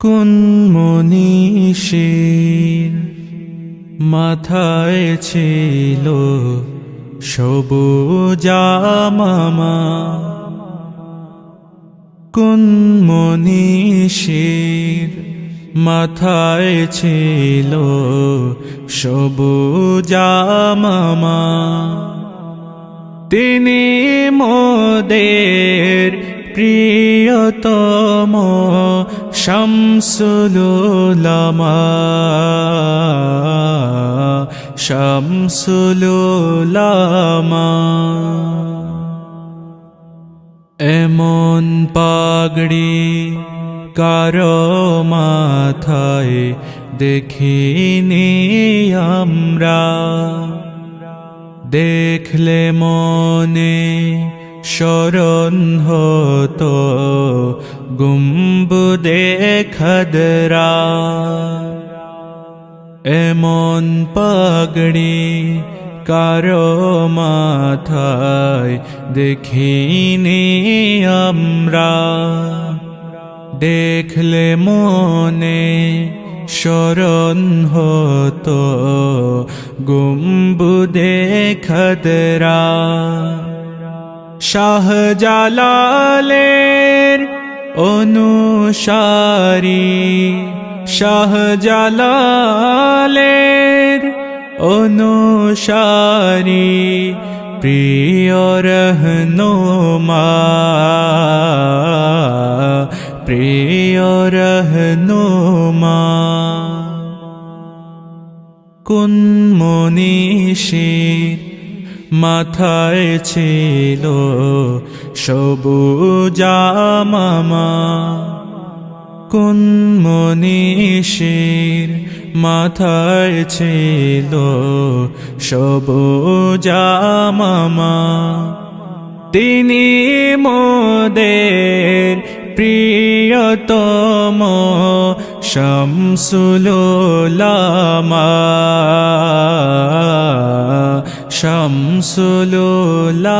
কোন মনীষীর মাথায় ছিল সবুজামামা কোন মনীষীর মাথায় ছিল সবুজামামা তিনি মোদের প্রিয়তম শামসুলুলামা শামসুলুলামা। এমন পাগড়ি কারও মাথায় দেখিনি আমরা। দেখলে মনে স্মরণ হতো গুম্বুদে খদরা এমন পাগড়ি কারও মাথায় দেখিনি আমরা। দেখলে মনে স্মরণ হতো গুম্বুদে খদরা শাহজালালের অনুসারী। শাহজালালের অনুসারী। প্রিয় রহনুমা প্রিয় রহনুমা। কোন মনীষীর মাথায় ছিল সবুজামামা কোন মনীষীর মাথায় ছিল সবুজামামা তিনি মোদের প্রিয়তম শামসুলোলামা শামসুলোলামা